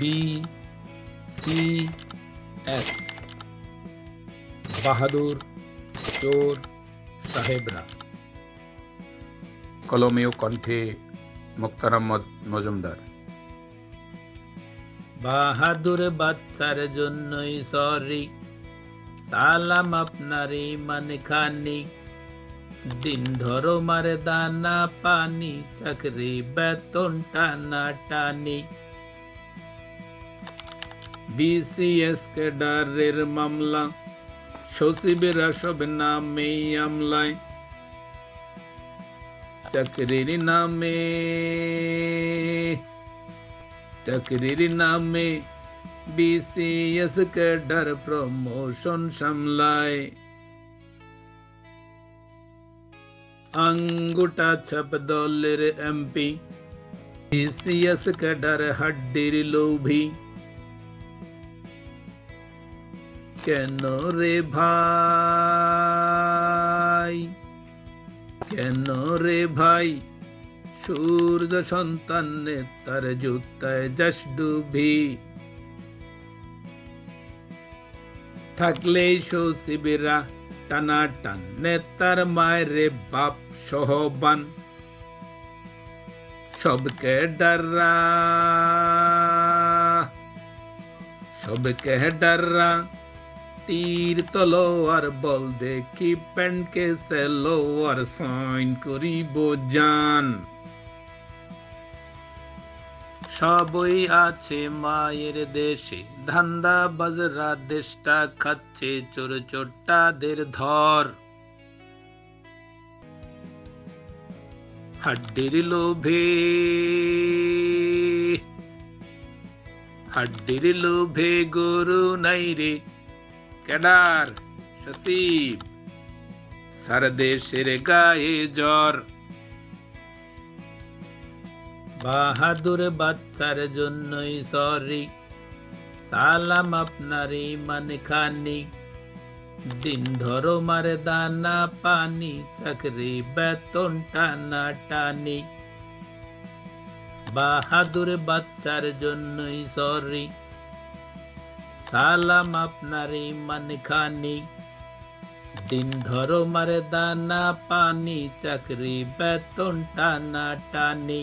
B C S বাহাদুর চোর সাহেবরা কলমেও কণ্ঠে মুক্তার আহমদ মজুমদার বাহাদুর বাচ্চার জন্যই সরি সালাম আপনার ইমান খানি দিন ধরো মারে দানা পানি চাকরি বেতন টানা টানি বিসিএস ক্যাডারের মামলা সচিবেরা সব নামেই আমলায় চাকরির নামে চাকরির নামে বিসিএস ক্যাডার প্রমোশন সামলায় আঙ্গুটা ছাপ দলের এমপি বিসিএস ক্যাডার হাড্ডির লোভী কেন রে ভাই? কেন রে ভাই? সূর্য সন্তান তার জুতায় যাস ডুবি। থাকলেই সচিবেরা টানা টান নেতার মায়েরে বাপ সহবান। সবকে ডাররা। সবকে ডাররা। তীর তলোয়ার বল দেখি প্যান্টকে সেলোয়ার সাইন করিব জান। সবই আছে মায়ের দেশে, ধান্দা বাজরা দেশটা খাচ্ছে চোর চোরটাদের ধর। হাড্ডির লোভে হাড্ডির লোভে গরু নাই রে ক্যাডার, সচিব সারা দেশের গায়ে জ্বর। বাহাদুর বাচ্চার জন্যই সরি সালাম আপনার ইমান খানি দিন ধরো মারে দানা পানি, চাকরি বেতন টানা টানি। বাহাদুর বাচ্চার জন্যই সরি সালাম আপনার মানখানি। দিন ধরো মারে দানা পানি চাকরি বেতন টানা টানি।